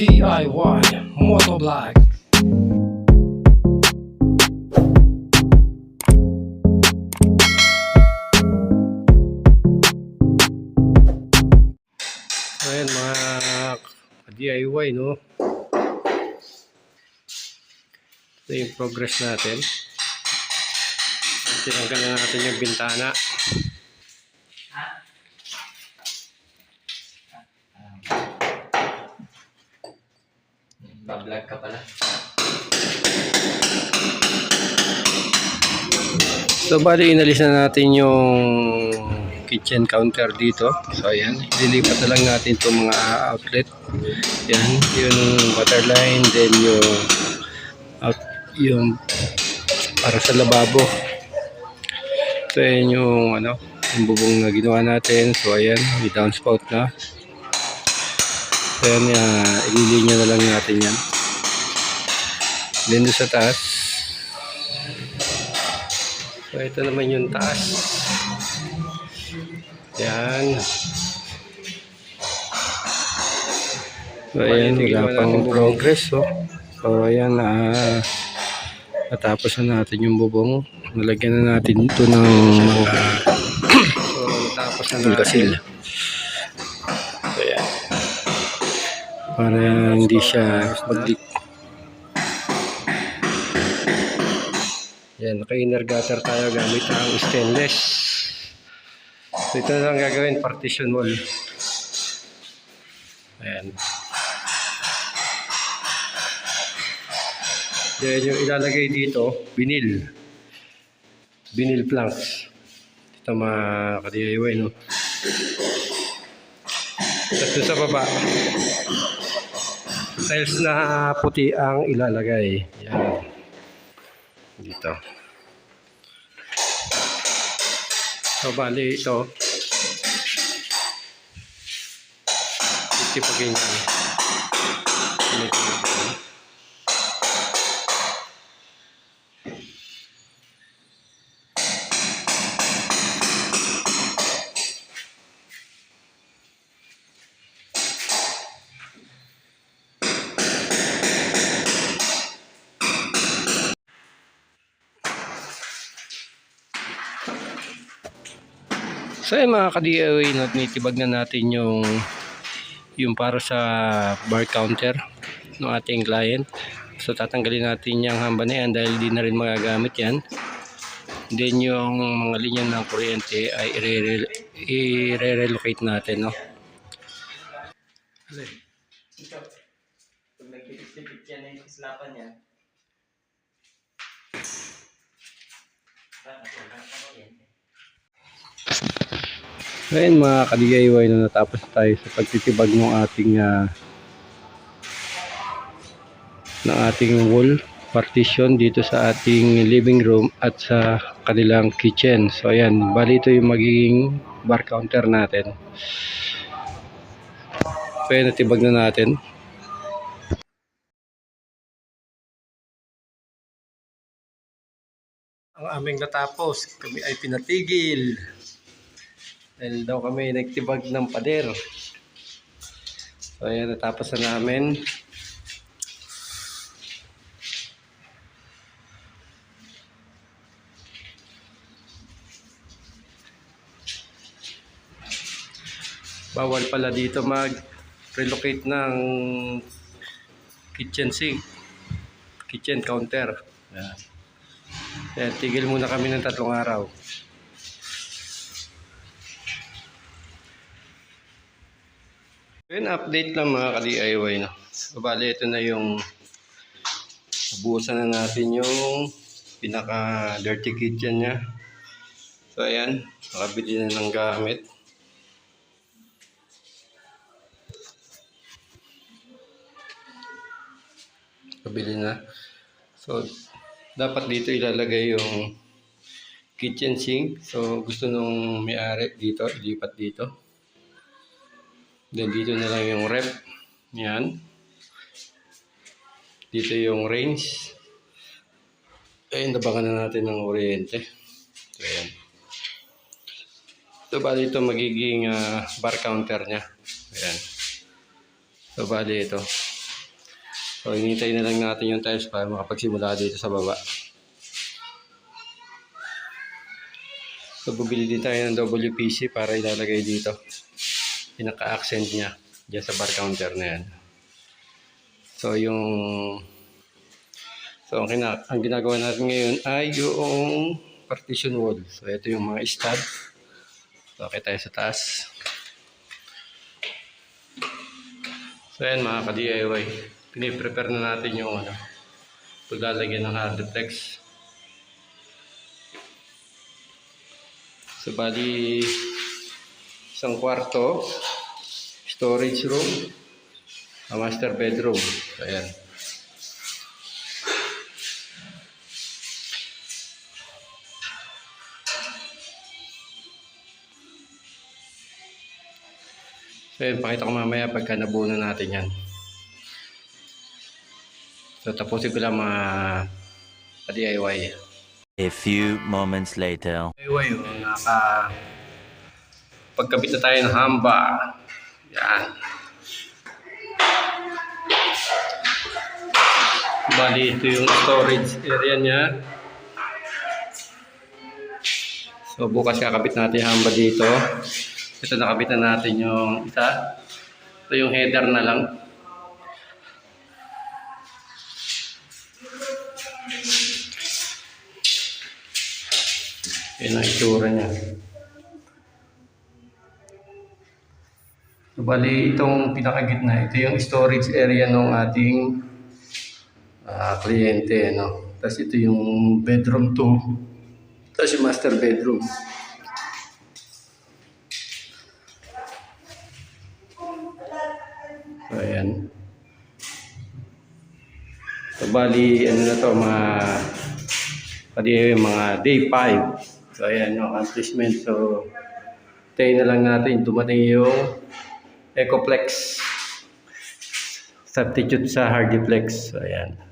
DIY Motovlog Ayan mga DIY no? Ito yung progress natin. Tinanggal na natin yung bintana Bablog ka pala. So bali inalis na natin yung kitchen counter dito. So ayan, ililipat na lang natin itong mga outlet. Yan, yung water line, then yung out, yung para sa lababo. So ayan yung ano, yung bubong na ginawa natin. So ayan, may downspout na. So ayan, uh, ililinya na lang natin yan. Then sa taas, So ito naman yung taas. Yan. So ayan, wala pang progress. Oh. So ayan, ah, natapos na natin yung bubong. Nalagyan na natin ito ng mga so natapos na natin. So Para hindi siya mag-leak. Yan, naka-inner gutter tayo gamit ang stainless. So ito na lang gagawin, partition wall. Ayan. Then yung ilalagay dito, vinyl. Vinyl planks. Ito mga ka-DIY, no? Tapos sa baba, tiles na puti ang ilalagay. Yan dito. So, bali ito. Itipagin yan. Itipagin. So yun mga ka-DIY, no, tinitibag na natin yung yung para sa bar counter ng ating client. So tatanggalin natin yung hamba na yan dahil di na rin magagamit yan. Then yung mga linya ng kuryente ay ire- i-relocate natin. No? Ito. Pag nagtipid-tipid yan kislapan niya. Bakit pa kuryente? Ngayon mga ka-DIY na natapos na tayo sa pagtitibag ng ating ah, ng ating wall partition dito sa ating living room at sa kanilang kitchen. So ayan, bali ito yung magiging bar counter natin. So natibag na natin. Ang aming natapos, kami ay pinatigil. Dahil daw kami nagtibag ng pader. So ayan, natapos na namin. Bawal pala dito mag relocate ng kitchen sink, kitchen counter. Yan. Yan, tigil muna kami ng tatlong araw. Yun, update lang mga ka-DIY. No? So, bali, ito na yung nabuhusan na natin yung pinaka-dirty kitchen niya. So, ayan. Nakabili na ng gamit. Nakabili na. So, dapat dito ilalagay yung kitchen sink. So, gusto nung may-ari dito, ilipat dito. Then dito na lang yung rep. Yan. Dito yung range. Ayun, nabangan na natin ng oriente. So, ayan. So, bali ito magiging ah, bar counter niya. Ayan. So, bali ito. So, hinintay na lang natin yung tiles para makapagsimula dito sa baba. So, bubili din tayo ng WPC para ilalagay dito. Pinaka-accent niya dyan sa bar counter na yan. So, yung... So, ang, kina- ang ginagawa natin ngayon ay yung partition wall. So, ito yung mga stud. So, okay tayo sa taas. So, ayan mga ka-DIY. Piniprepare na natin yung ano, paglalagyan ng hard flex. So, bali, isang kwarto, storage room, a master bedroom. So, ayan. So, ayan, pakita ko mamaya pagka nabuo na natin yan. So, tapusin ko lang mga ka-DIY. A few moments later. DIY, naka... Pagkabit na tayo ng hamba. Yan. Bali, ito yung storage area niya. So, bukas kakabit natin hamba dito. Ito nakabit na natin yung isa. Ito yung header na lang. Yan ang itsura niya. So, bali, itong pinakagitna, ito yung storage area ng ating ah, kliyente. No? Tapos ito yung bedroom 2. Tapos yung master bedroom. So, ayan. So, bali, ano na to, mga pati mga day 5. So, ayan yung accomplishment. So, tayo na lang natin dumating yung Ecoplex substitute sa Hardiplex. Ayan.